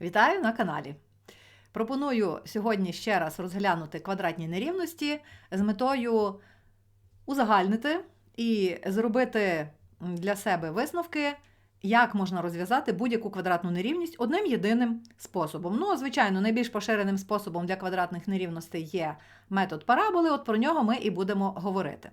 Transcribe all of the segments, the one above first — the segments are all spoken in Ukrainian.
Вітаю на каналі. Пропоную сьогодні ще раз розглянути квадратні нерівності з метою узагальнити і зробити для себе висновки, як можна розв'язати будь-яку квадратну нерівність одним єдиним способом. Ну, звичайно, найбільш поширеним способом для квадратних нерівностей є метод параболи, от про нього ми і будемо говорити.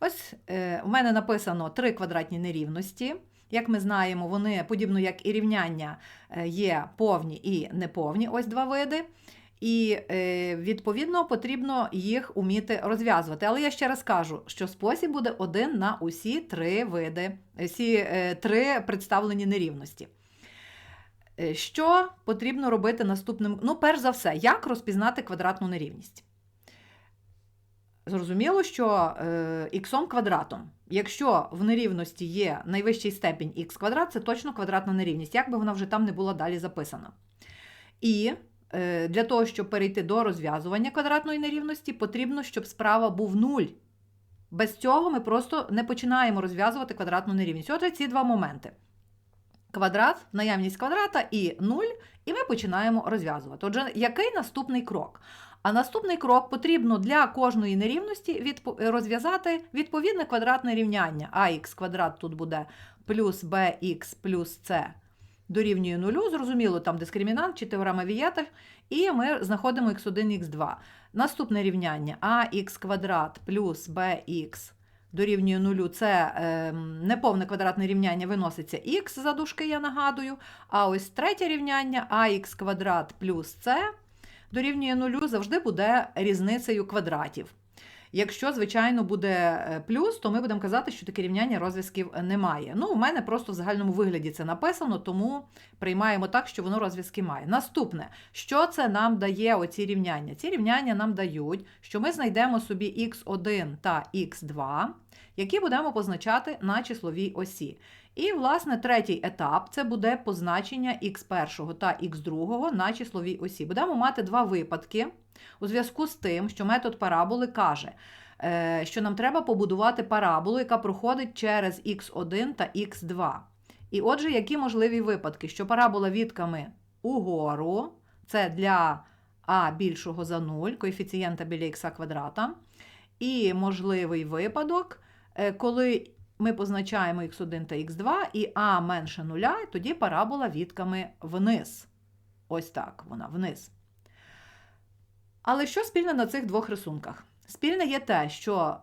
Ось е, у мене написано три квадратні нерівності. Як ми знаємо, вони, подібно як і рівняння, е, є повні і неповні, ось два види. І, е, відповідно, потрібно їх уміти розв'язувати. Але я ще раз кажу, що спосіб буде один на усі три види, всі е, три представлені нерівності. Що потрібно робити наступним? Ну, перш за все, як розпізнати квадратну нерівність? Зрозуміло, що х квадратом. Якщо в нерівності є найвищий степінь х квадрат, це точно квадратна нерівність, як би вона вже там не була далі записана. І е, для того, щоб перейти до розв'язування квадратної нерівності, потрібно, щоб справа був 0. Без цього ми просто не починаємо розв'язувати квадратну нерівність. Отже, ці два моменти. Квадрат, наявність квадрата і 0, і ми починаємо розв'язувати. Отже, який наступний крок? А наступний крок потрібно для кожної нерівності розв'язати відповідне квадратне рівняння. Ах квадрат тут буде плюс bx плюс c дорівнює нулю. Зрозуміло, там дискримінант чи теорема Вієта, і ми знаходимо x1, x2. Наступне рівняння ax квадрат плюс bx дорівнює нулю. Це е, неповне квадратне рівняння виноситься х за дужки, я нагадую. А ось третє рівняння ax квадрат плюс c дорівнює нулю, завжди буде різницею квадратів. Якщо, звичайно, буде е, плюс, то ми будемо казати, що таке рівняння розв'язків немає. Ну, у мене просто в загальному вигляді це написано, тому приймаємо так, що воно розв'язки має. Наступне, що це нам дає оці рівняння? Ці рівняння нам дають, що ми знайдемо собі х1 та х2, які будемо позначати на числовій осі. І, власне, третій етап це буде позначення х1 та х2 на числовій осі. Будемо мати два випадки у зв'язку з тим, що метод параболи каже, е, що нам треба побудувати параболу, яка проходить через х1 та х2. І отже, які можливі випадки? Що парабола відками угору, це для а більшого за 0, коефіцієнта біля х квадрата. І можливий випадок, е, коли ми позначаємо х1 та х2 і а менше нуля, тоді парабола відками вниз. Ось так вона вниз. Але що спільне на цих двох рисунках? Спільне є те, що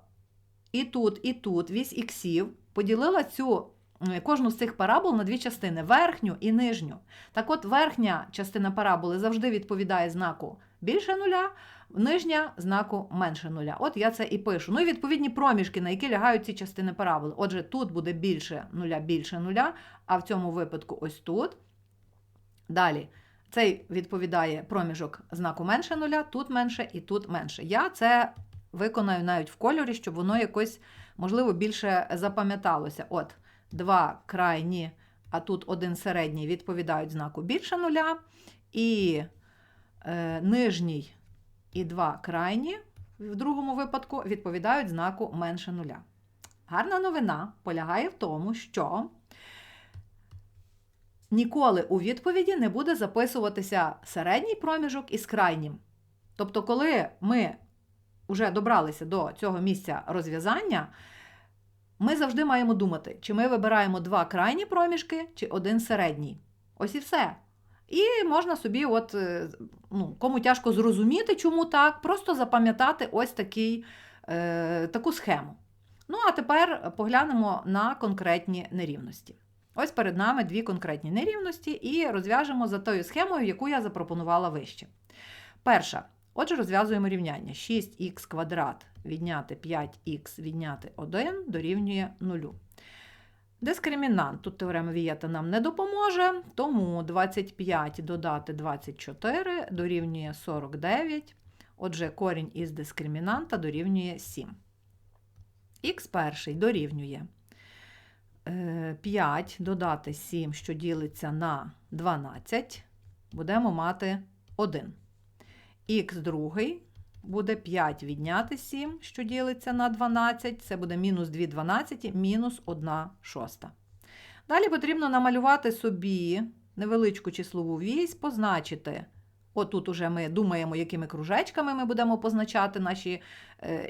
і тут, і тут вісь іксів поділила цю кожну з цих парабол на дві частини верхню і нижню. Так от, верхня частина параболи завжди відповідає знаку більше нуля, нижня знаку менше нуля. От я це і пишу. Ну і відповідні проміжки, на які лягають ці частини параболи. Отже, тут буде більше нуля, більше нуля, а в цьому випадку ось тут. Далі. Цей відповідає проміжок знаку менше нуля, тут менше і тут менше. Я це виконаю навіть в кольорі, щоб воно якось, можливо, більше запам'яталося. От, два крайні, а тут один середній відповідають знаку більше нуля. І е, нижній і два крайні, в другому випадку, відповідають знаку менше нуля. Гарна новина полягає в тому, що ніколи у відповіді не буде записуватися середній проміжок із крайнім. Тобто, коли ми вже добралися до цього місця розв'язання, ми завжди маємо думати, чи ми вибираємо два крайні проміжки, чи один середній. Ось і все. І можна собі, от, е, ну, кому тяжко зрозуміти, чому так, просто запам'ятати ось такий, е, таку схему. Ну, а тепер поглянемо на конкретні нерівності. Ось перед нами дві конкретні нерівності, і розв'яжемо за тою схемою, яку я запропонувала вище. Перша. Отже, розв'язуємо рівняння. 6х квадрат відняти 5х відняти 1 дорівнює 0. Дискримінант, тут теорема Вієта нам не допоможе, тому 25 додати 24 дорівнює 49. Отже, корінь із дискримінанта дорівнює 7. Х перший дорівнює 5 е, додати 7, що ділиться на 12, будемо мати 1. Х другий буде 5 відняти 7, що ділиться на 12, це буде мінус 2 12, мінус 1 шоста. Далі потрібно намалювати собі невеличку числову вісь позначити. Отут уже ми думаємо, якими кружечками ми будемо позначати наші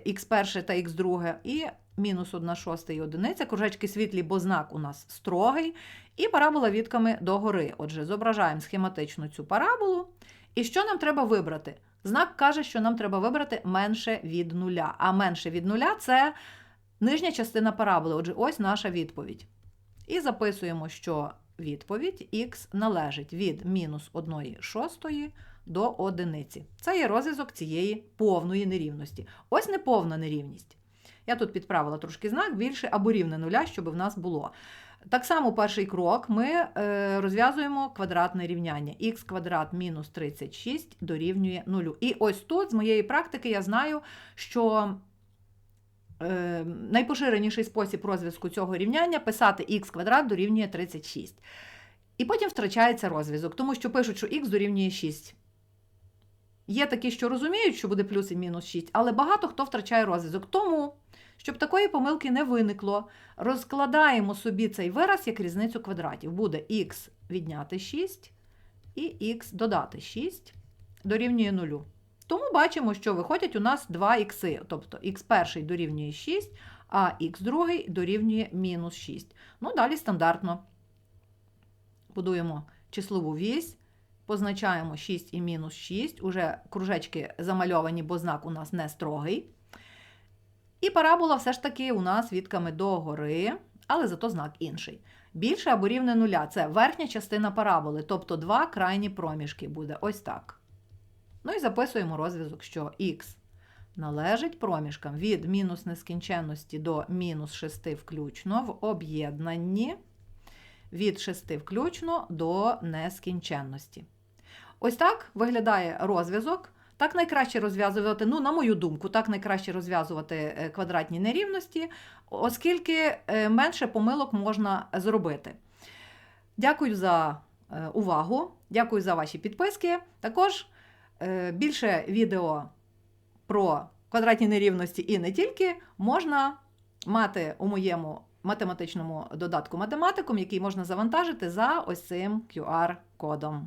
х1 та х2, і мінус 1 шоста і одиниця. Кружечки світлі, бо знак у нас строгий. І парабола відками догори. Отже, зображаємо схематично цю параболу. І що нам треба вибрати? Знак каже, що нам треба вибрати менше від нуля. А менше від нуля це нижня частина параболи. Отже, ось наша відповідь. І записуємо, що відповідь х належить від мінус 1 шостої до одиниці. Це є розв'язок цієї повної нерівності. Ось неповна нерівність. Я тут підправила трошки знак більше або рівне нуля, щоб в нас було. Так само перший крок ми е, розв'язуємо квадратне рівняння. х квадрат мінус 36 дорівнює 0. І ось тут, з моєї практики, я знаю, що е, найпоширеніший спосіб розв'язку цього рівняння писати х квадрат дорівнює 36. І потім втрачається розв'язок, тому що пишуть, що х дорівнює 6. Є такі, що розуміють, що буде плюс і мінус 6, але багато хто втрачає розв'язок. Тому, щоб такої помилки не виникло, розкладаємо собі цей вираз як різницю квадратів. Буде х відняти 6 і х додати 6 дорівнює 0. Тому бачимо, що виходять у нас 2 х, тобто х1 дорівнює 6, а х2 дорівнює мінус 6. Ну, далі стандартно будуємо числову вісь. Позначаємо 6 і мінус 6, уже кружечки замальовані, бо знак у нас не строгий. І парабола все ж таки у нас відками догори, але зато знак інший. Більше або рівне нуля це верхня частина параболи, тобто два крайні проміжки буде ось так. Ну і записуємо розв'язок, що х належить проміжкам від мінус нескінченності до мінус 6 включно в об'єднанні від 6 включно до нескінченності. Ось так виглядає розв'язок. Так найкраще розв'язувати, ну, на мою думку, так найкраще розв'язувати е, квадратні нерівності, оскільки е, менше помилок можна зробити. Дякую за е, увагу, дякую за ваші підписки. Також більше відео про квадратні нерівності і не тільки можна мати у моєму математичному додатку математикум, який можна завантажити за ось цим QR-кодом.